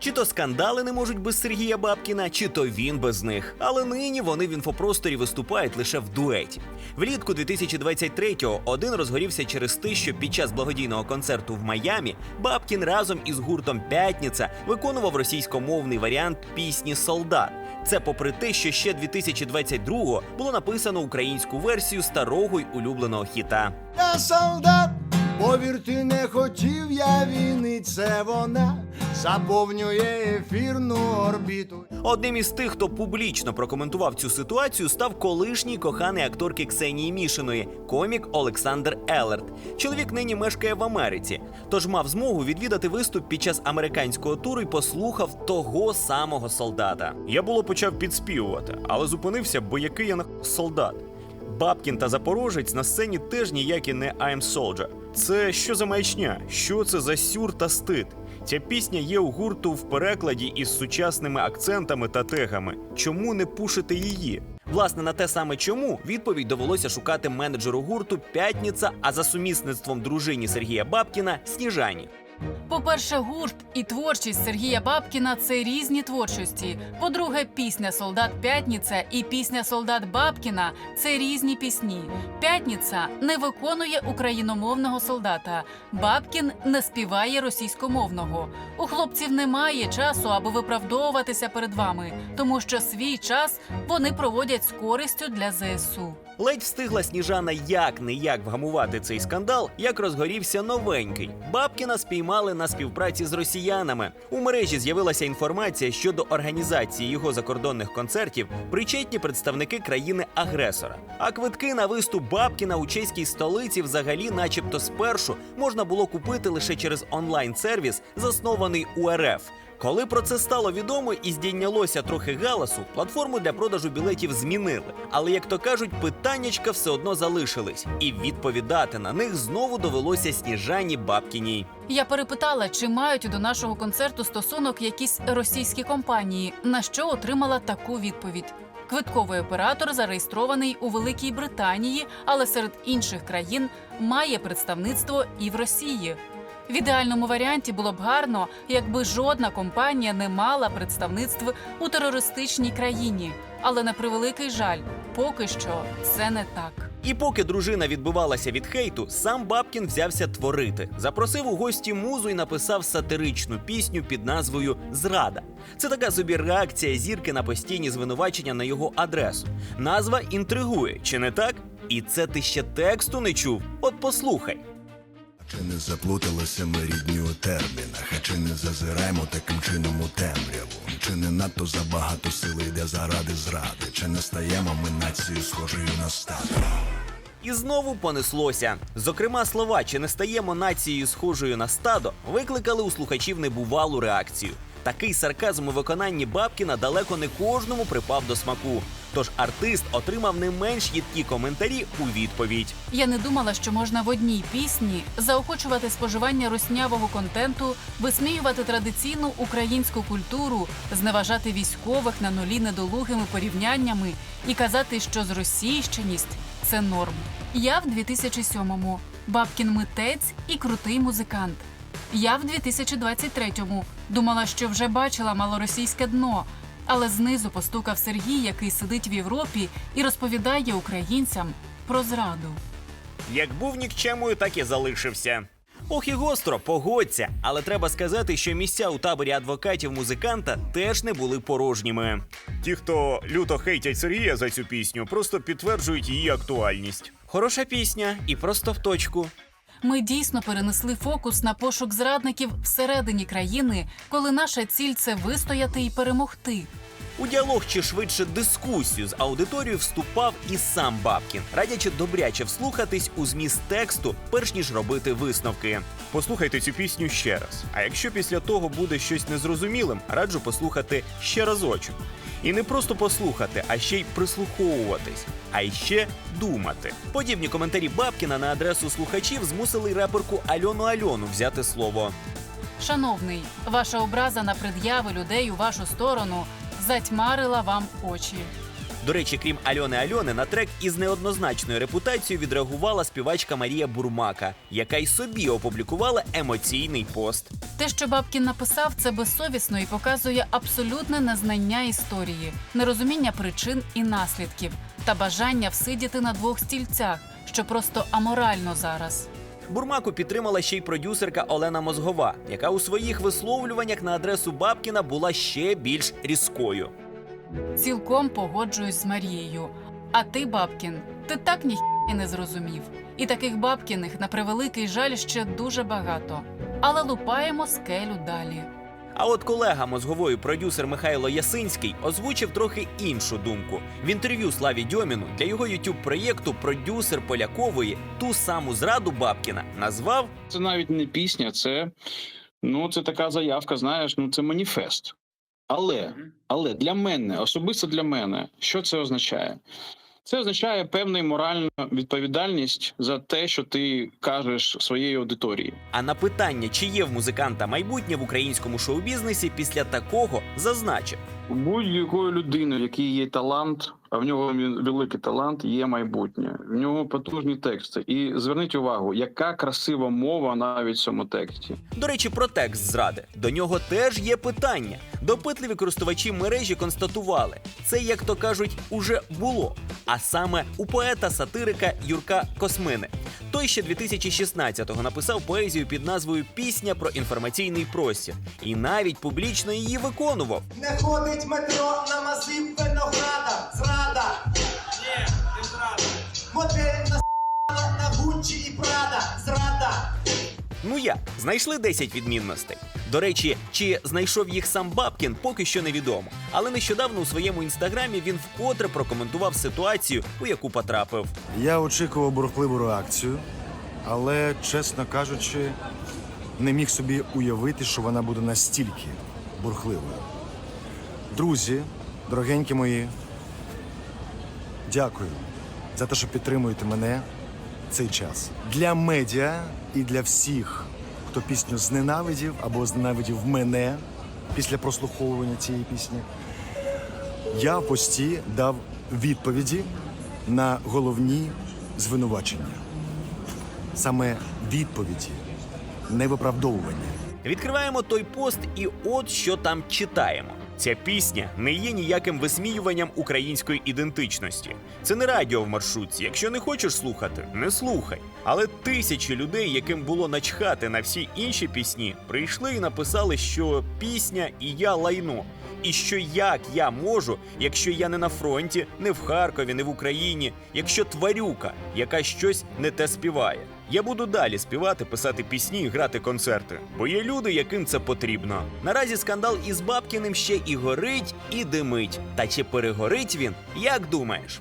Чи то скандали не можуть без Сергія Бабкіна, чи то він без них. Але нині вони в інфопросторі виступають лише в дуеті. Влітку 2023-го один розгорівся через те, що під час благодійного концерту в Майамі Бабкін разом із гуртом П'ятниця виконував російськомовний варіант пісні Солдат. Це попри те, що ще 2022-го було написано українську версію старого й улюбленого хіта. Я солдат, повірте, не хотів я війни, це вона заповнює ефірну орбіту. Одним із тих, хто публічно прокоментував цю ситуацію, став колишній коханий акторки Ксенії Мішиної, комік Олександр Елерт. Чоловік нині мешкає в Америці, тож мав змогу відвідати виступ під час американського туру і послухав того самого солдата. Я було почав підспівувати, але зупинився, бо який я на солдат. Бабкін та Запорожець на сцені теж ніякі не I'm Soldier. Це що за маячня? Що це за сюр та стид? Ця пісня є у гурту в перекладі із сучасними акцентами та тегами. Чому не пушити її? Власне, на те саме чому відповідь довелося шукати менеджеру гурту П'ятниця, а за сумісництвом дружині Сергія Бабкіна Сніжані. По-перше, гурт і творчість Сергія Бабкіна це різні творчості. По-друге, пісня Солдат П'ятниця і пісня Солдат Бабкіна це різні пісні. П'ятниця не виконує україномовного солдата. Бабкін не співає російськомовного. У хлопців немає часу, аби виправдовуватися перед вами, тому що свій час вони проводять з користю для ЗСУ. Ледь встигла Сніжана як не як вгамувати цей скандал, як розгорівся новенький. Бабкіна спіймали на співпраці з росіянами. У мережі з'явилася інформація щодо організації його закордонних концертів, причетні представники країни-агресора. А квитки на виступ Бабкіна у чеській столиці взагалі, начебто, спершу можна було купити лише через онлайн-сервіс, заснований у РФ. Коли про це стало відомо і здійнялося трохи галасу, платформу для продажу білетів змінили. Але як то кажуть, питаннячка все одно залишились, і відповідати на них знову довелося Сніжані Бабкіній. Я перепитала, чи мають до нашого концерту стосунок якісь російські компанії, на що отримала таку відповідь. Квитковий оператор зареєстрований у Великій Британії, але серед інших країн має представництво і в Росії. В ідеальному варіанті було б гарно, якби жодна компанія не мала представництв у терористичній країні. Але на превеликий жаль, поки що це не так. І поки дружина відбивалася від хейту, сам Бабкін взявся творити. Запросив у гості музу і написав сатиричну пісню під назвою Зрада. Це така собі реакція зірки на постійні звинувачення на його адресу. Назва інтригує, чи не так? І це ти ще тексту не чув? От послухай. Чи не заплуталися ми рідні у термінах, а чи не зазираємо таким чином у темряву? Чи не надто забагато сили йде заради зради? Чи не стаємо ми нацією схожою на стадо? І знову понеслося. Зокрема, слова чи не стаємо нацією схожою на стадо викликали у слухачів небувалу реакцію. Такий сарказм у виконанні Бабкіна далеко не кожному припав до смаку. Тож артист отримав не менш їдкі коментарі у відповідь. Я не думала, що можна в одній пісні заохочувати споживання руснявого контенту, висміювати традиційну українську культуру, зневажати військових на нулі недолугими порівняннями і казати, що зросійщеність це норм. Я в 2007-му Бабкін митець і крутий музикант. Я в 2023-му думала, що вже бачила малоросійське дно, але знизу постукав Сергій, який сидить в Європі і розповідає українцям про зраду. Як був нікчемою, так і залишився. Ох і гостро, погодься, але треба сказати, що місця у таборі адвокатів музиканта теж не були порожніми. Ті, хто люто хейтять Сергія за цю пісню, просто підтверджують її актуальність. Хороша пісня і просто в точку. Ми дійсно перенесли фокус на пошук зрадників всередині країни, коли наша ціль це вистояти і перемогти. У діалог чи швидше дискусію з аудиторією вступав і сам Бабкін, радячи добряче вслухатись у зміст тексту, перш ніж робити висновки. Послухайте цю пісню ще раз. А якщо після того буде щось незрозумілим, раджу послухати ще разочок. І не просто послухати, а ще й прислуховуватись, а ще думати. Подібні коментарі Бабкіна на адресу слухачів змусили реперку Альону Альону взяти слово. Шановний, ваша образа на пред'яви людей у вашу сторону затьмарила вам очі. До речі, крім Альони Альони, на трек із неоднозначною репутацією відреагувала співачка Марія Бурмака, яка й собі опублікувала емоційний пост. Те, що Бабкін написав, це безсовісно і показує абсолютне незнання історії, нерозуміння причин і наслідків та бажання всидіти на двох стільцях, що просто аморально зараз. Бурмаку підтримала ще й продюсерка Олена Мозгова, яка у своїх висловлюваннях на адресу Бабкіна була ще більш різкою. Цілком погоджуюсь з Марією. А ти, Бабкін, ти так ніхі не зрозумів. І таких Бабкіних, на превеликий жаль, ще дуже багато. Але лупаємо скелю далі. А от колега мозгової продюсер Михайло Ясинський озвучив трохи іншу думку. В інтерв'ю Славі Дьоміну для його youtube проєкту продюсер Полякової ту саму зраду Бабкіна назвав Це навіть не пісня, це ну це така заявка. Знаєш, ну це маніфест. Але, але для мене, особисто для мене, що це означає? Це означає певну моральну відповідальність за те, що ти кажеш своєї аудиторії. А на питання, чи є в музиканта майбутнє в українському шоу-бізнесі, після такого зазначив. Будь-якої людини, в якій є талант, а в нього великий талант, є майбутнє. В нього потужні тексти. І зверніть увагу, яка красива мова навіть в цьому тексті. До речі, про текст зради. До нього теж є питання. Допитливі користувачі мережі констатували, це, як то кажуть, уже було. А саме у поета-сатирика Юрка Космини. Той ще 2016-го написав поезію під назвою Пісня про інформаційний простір і навіть публічно її виконував. Не ходить метро на масив винограда. Модель на на Гуччі і Прада. Зрада. Ну як, знайшли 10 відмінностей. До речі, чи знайшов їх сам Бабкін, поки що невідомо. Але нещодавно у своєму інстаграмі він вкотре прокоментував ситуацію, у яку потрапив. Я очікував бурхливу реакцію, але, чесно кажучи, не міг собі уявити, що вона буде настільки бурхливою. Друзі, дорогенькі мої, дякую за те, що підтримуєте мене цей час. Для медіа і для всіх, хто пісню зненавидів або зненавидів мене після прослуховування цієї пісні. Я пості дав відповіді на головні звинувачення. Саме відповіді, не виправдовування. Відкриваємо той пост, і от що там читаємо. Ця пісня не є ніяким висміюванням української ідентичності. Це не радіо в маршрутці. Якщо не хочеш слухати, не слухай. Але тисячі людей, яким було начхати на всі інші пісні, прийшли і написали, що пісня і я лайно. І що як я можу, якщо я не на фронті, не в Харкові, не в Україні, якщо тварюка, яка щось не те співає. Я буду далі співати, писати пісні і грати концерти, бо є люди, яким це потрібно. Наразі скандал із Бабкіним ще і горить, і димить. Та чи перегорить він? Як думаєш?